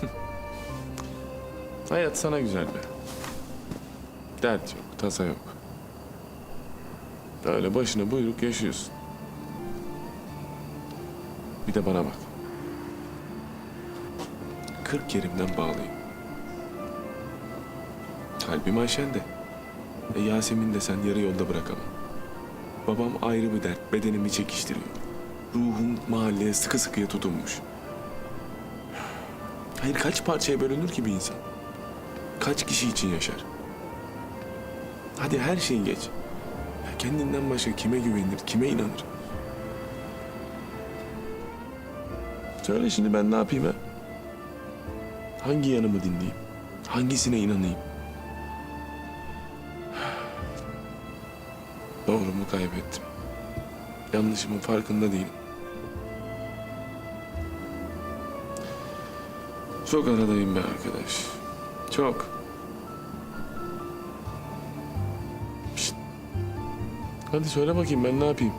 Hayat sana güzel be. Dert yok, tasa yok. Öyle başına buyruk yaşıyorsun. Bir de bana bak. Kırk yerimden bağlıyım. Kalbim Ayşen'de. E Yasemin de sen yarı yolda bırakamam. Babam ayrı bir dert, bedenimi çekiştiriyor. Ruhum mahalleye sıkı sıkıya tutunmuş. Hayır kaç parçaya bölünür ki bir insan? Kaç kişi için yaşar? Hadi her şeyi geç. Ya kendinden başka kime güvenir, kime inanır? Söyle şimdi ben ne yapayım ha? Hangi yanımı dinleyeyim? Hangisine inanayım? Doğrumu kaybettim. Yanlışımın farkında değilim. Çok aradayım be arkadaş. Çok. Şşt. Hadi söyle bakayım ben ne yapayım?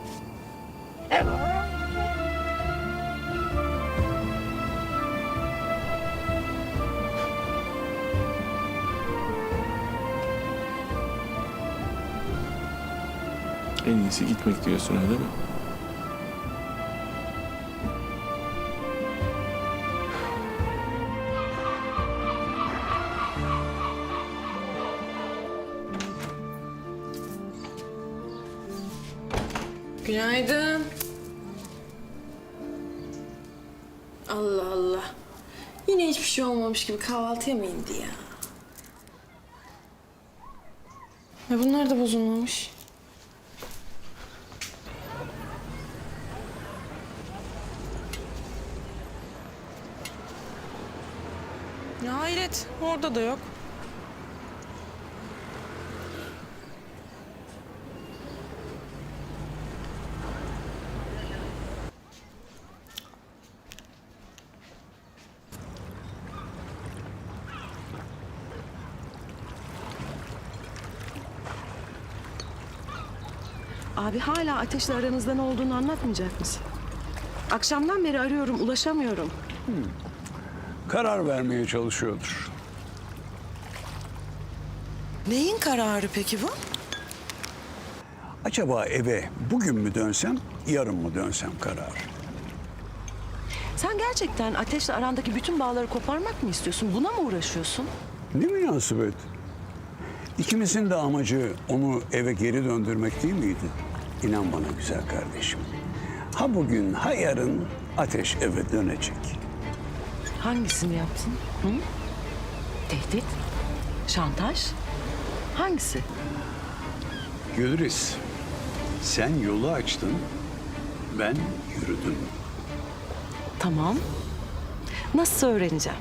En iyisi gitmek diyorsun öyle mi? Günaydın. Allah Allah. Yine hiçbir şey olmamış gibi kahvaltıya mı indi ya? Ya bunlar da bozulmamış. Ya hayret, orada da yok. Abi hala ateşle aranızda ne olduğunu anlatmayacak mısın? Akşamdan beri arıyorum, ulaşamıyorum. karar vermeye çalışıyordur. Neyin kararı peki bu? Acaba eve bugün mü dönsem, yarın mı dönsem karar. Sen gerçekten ateşle arandaki bütün bağları koparmak mı istiyorsun? Buna mı uğraşıyorsun? Ne münasebet? İkimizin de amacı onu eve geri döndürmek değil miydi? İnan bana güzel kardeşim. Ha bugün ha yarın ateş eve dönecek. Hangisini yaptın? Hı? Tehdit? Şantaj? Hangisi? Gülriz, sen yolu açtın, ben yürüdüm. Tamam. Nasıl öğreneceğim?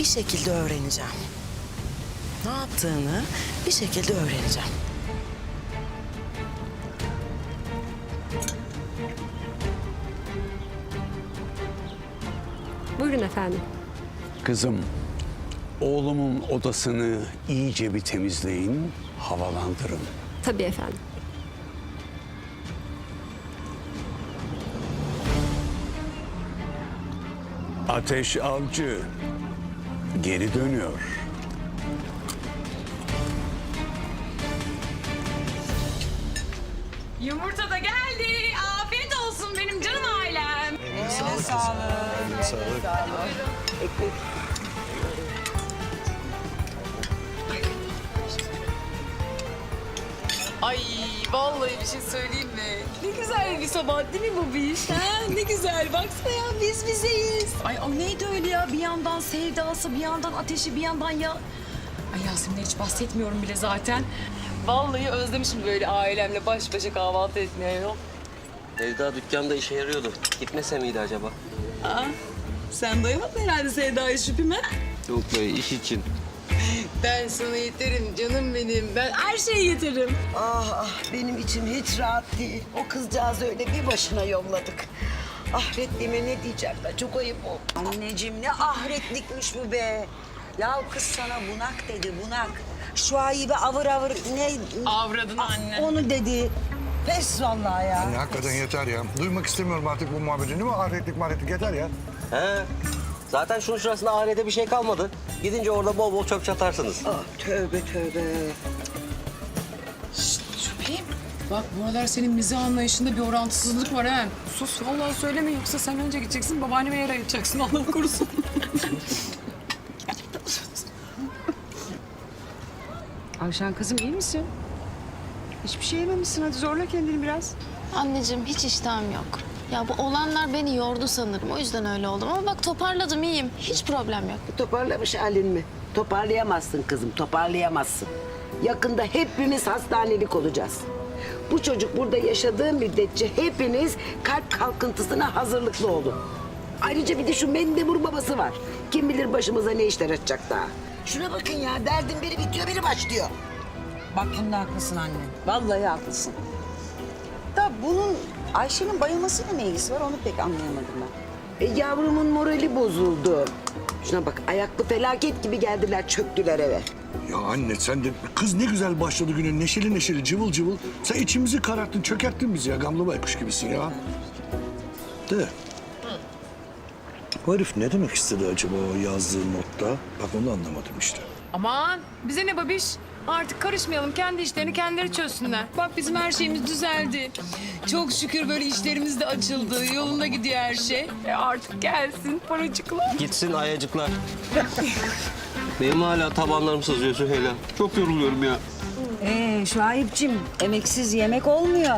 Bir şekilde öğreneceğim. Ne yaptığını bir şekilde öğreneceğim. Buyurun efendim. Kızım, oğlumun odasını iyice bir temizleyin, havalandırın. Tabii efendim. Ateş avcı geri dönüyor. Yumurta da geldi. Afiyet olsun benim canım ailem. Ay vallahi bir şey söyleyeyim mi? Ne güzel bir sabah değil mi bu bir iş? Ha? Ne güzel baksana ya biz bizeyiz. Ay o neydi öyle ya bir yandan sevdası bir yandan ateşi bir yandan ya. Ay Yasemin'e hiç bahsetmiyorum bile zaten. Vallahi özlemişim böyle ailemle baş başa kahvaltı etmeye yok. Sevda dükkanda işe yarıyordu. Gitmese miydi acaba? Aa, sen doyamadın herhalde Sevda'yı şüphime. Yok be iş için. Ben sana yeterim canım benim. Ben her şeyi yeterim. Ah ah benim içim hiç rahat değil. O kızcağızı öyle bir başına yolladık. Ahretliğime ne diyeceğim ben çok ayıp oldu. Anneciğim ne ahretlikmiş bu be. Ya kız sana bunak dedi bunak. Şu ayıbe avır avır ne? Avradın Ah, anne. Onu dedi. Pes vallahi ya. Anne hakikaten yeter ya. Duymak istemiyorum artık bu muhabbeti değil mi? Ahretlik mahretlik yeter ya. He. Zaten şunun şurasında ahirete bir şey kalmadı. Gidince orada bol bol çöp çatarsınız. Ah, tövbe tövbe. Şüpheyim. Bak bu aralar senin mizah anlayışında bir orantısızlık var ha. Sus vallahi söyleme yoksa sen önce gideceksin babaanneme yer ayıracaksın Allah korusun. Ayşen kızım iyi misin? Hiçbir şey yememişsin. Hadi zorla kendini biraz. Anneciğim hiç iştahım yok. Ya bu olanlar beni yordu sanırım. O yüzden öyle oldum. Ama bak toparladım iyiyim. Hiç problem yok. Toparlamış halin mi? Toparlayamazsın kızım, toparlayamazsın. Yakında hepimiz hastanelik olacağız. Bu çocuk burada yaşadığı müddetçe hepiniz kalp kalkıntısına hazırlıklı olun. Ayrıca bir de şu mendebur babası var. Kim bilir başımıza ne işler açacak daha. Şuna bakın ya, derdin biri bitiyor, biri başlıyor. Bak bunda haklısın anne. Vallahi haklısın. Da bunun Ayşe'nin bayılmasıyla ne ilgisi var onu pek anlayamadım ben. E, yavrumun morali bozuldu. Şuna bak, ayaklı felaket gibi geldiler, çöktüler eve. Ya anne sen de kız ne güzel başladı güne neşeli neşeli cıvıl cıvıl. Sen içimizi kararttın çökerttin bizi ya gamlı baykuş gibisin ya. De. Bu herif ne demek istedi acaba o yazdığı notta? Bak onu anlamadım işte. Aman bize ne babiş? Artık karışmayalım. Kendi işlerini kendileri çözsünler. Bak bizim her şeyimiz düzeldi. Çok şükür böyle işlerimiz de açıldı. Yolunda gidiyor her şey. E artık gelsin paracıklar. Gitsin ayacıklar. Benim hala tabanlarım sızıyor Süheyla. Çok yoruluyorum ya. Ee Şahipçim emeksiz yemek olmuyor.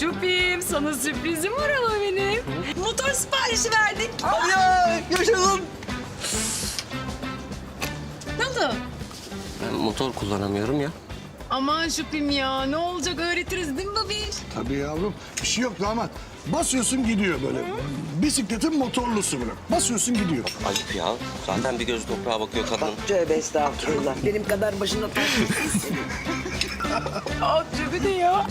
Şupim sana sürprizim var ama benim. Motor siparişi verdik. yaşadım. Ne motor kullanamıyorum ya. Aman Şupim ya ne olacak öğretiriz değil mi babiş? Tabii yavrum bir şey yok damat. Basıyorsun gidiyor böyle. Bisikletin motorlusu böyle. Basıyorsun gidiyor. Ayıp ya. Zaten bir gözü toprağa bakıyor kadın. Tövbe estağfurullah. Benim kadar başına taş. Aa, Şüphi de ya.